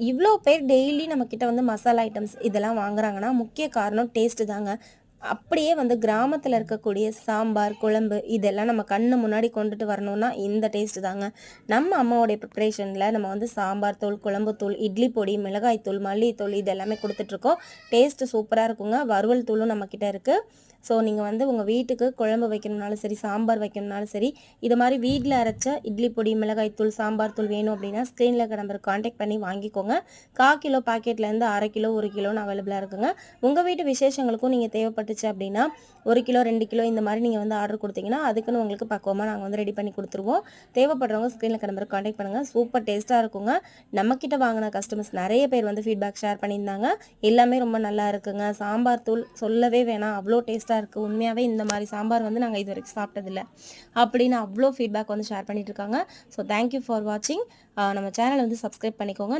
இவ்வளோ பேர் டெய்லி நம்மக்கிட்ட வந்து மசாலா ஐட்டம்ஸ் இதெல்லாம் வாங்குறாங்கன்னா முக்கிய காரணம் டேஸ்ட்டு தாங்க. அப்படியே வந்து கிராமத்தில் இருக்கக்கூடிய சாம்பார் குழம்பு இதெல்லாம் நம்ம கண்ணு முன்னாடி கொண்டுட்டு வரணும்னா இந்த டேஸ்ட்டு தாங்க. நம்ம அம்மாவோடைய ப்ரிப்ரேஷனில் நம்ம வந்து சாம்பார் தூள் குழம்பு தூள் இட்லி பொடி மிளகாய் தூள் மல்லித்தூள் இது எல்லாமே கொடுத்துட்ருக்கோம் டேஸ்ட்டு சூப்பராக இருக்குங்க. வறுவல் தூளும் நம்மக்கிட்ட இருக்குது ஸோ நீங்கள் வந்து உங்கள் வீட்டுக்கு குழம்பு வைக்கணும்னாலும் சரி சாம்பார் வைக்கணும்னாலும் சரி இது மாதிரி வீட்டில் அரைச்ச இட்லி பொடி மிளகாய் தூள் சாம்பார் தூள் வேணும் அப்படின்னா ஸ்க்ரீனில் இருக்க நம்பருக்கு காண்டாக்ட் பண்ணி வாங்கிக்கோங்க. கா கிலோ பாக்கெட்லேருந்து அரை கிலோ ஒரு கிலோன்னு அவைலபிளாக இருக்குங்க. உங்கள் வீட்டு விசேஷங்களுக்கும் நீங்கள் தேவைப்பட்டுச்சு அப்படின்னா ஒரு கிலோ ரெண்டு கிலோ இந்த மாதிரி நீங்கள் வந்து ஆர்டர் கொடுத்தீங்கன்னா அதுக்குன்னு உங்களுக்கு பக்குவமாக நாங்கள் வந்து ரெடி பண்ணி கொடுத்துருவோம். தேவைப்படுறவங்க ஸ்க்ரீனில் இருக்க காண்டாக்ட் பண்ணுங்கள் சூப்பர் டேஸ்ட்டாக இருக்குங்க. நம்மக்கிட்ட வாங்கின கஸ்டமர்ஸ் நிறைய பேர் வந்து ஃபீட்பேக் ஷேர் பண்ணியிருந்தாங்க. எல்லாமே ரொம்ப நல்லா இருக்குங்க. சாம்பார் தூள் சொல்லவே வேணாம். அவ்வளோ டேஸ்ட்டாக இருக்குது உண்மையாகவே இந்த மாதிரி சாம்பார் வந்து நாங்கள் இது வரைக்கும் சாப்பிட்டதில்ல. அப்படின்னு அவ்வளோ ஃபீட்பேக் வந்து ஷேர் பண்ணிட்டு இருக்காங்க. ஸோ தேங்க்யூ ஃபார் வாட்சிங் நம்ம சேனலை வந்து சப்ஸ்கிரைப் பண்ணிக்கோங்க.